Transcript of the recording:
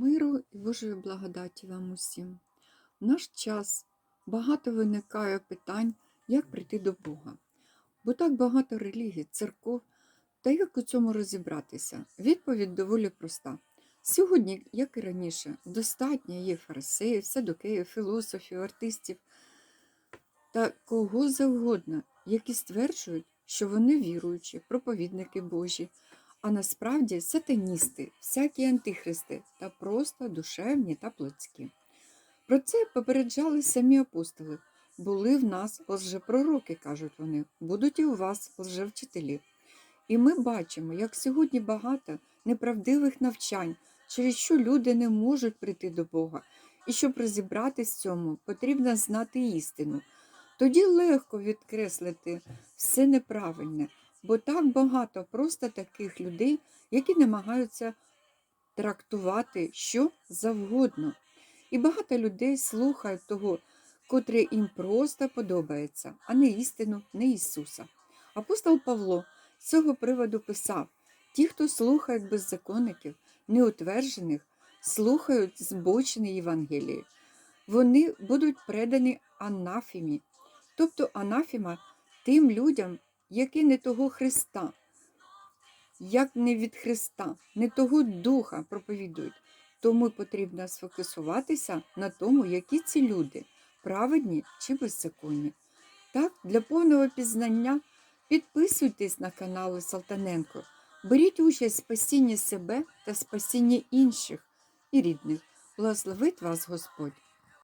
Миру і Божої благодаті вам усім. В наш час багато виникає питань, як прийти до Бога. Бо так багато релігій, церков, та як у цьому розібратися? Відповідь доволі проста. Сьогодні, як і раніше, достатньо є фарисеїв, садокеїв, філософів, артистів та кого завгодно, які стверджують, що вони віруючі, проповідники Божі, а насправді сатаністи, всякі антихристи та просто душевні та плотські. Про це попереджали самі апостоли. Були в нас лжепророки, кажуть вони, будуть і у вас лжевчителі. І ми бачимо, як сьогодні багато неправдивих навчань, через що люди не можуть прийти до Бога. І щоб розібратись в цьому, потрібно знати істину. Тоді легко відкреслити все неправильне, бо так багато просто таких людей, які намагаються трактувати що завгодно. І багато людей слухають того, котре їм просто подобається, а не істину, не Ісуса. Апостол Павло з цього приводу писав: ті, хто слухають беззаконників, неутверджених, слухають збочені Євангелії, вони будуть предані анафімі, тобто анафіма тим людям, які не того Христа, як не від Христа, не того Духа проповідують. Тому потрібно сфокусуватися на тому, які ці люди праведні чи беззаконні. Так, для повного пізнання підписуйтесь на канали Салтаненко, беріть участь в спасінні себе та спасінні інших і рідних. Благословить вас Господь!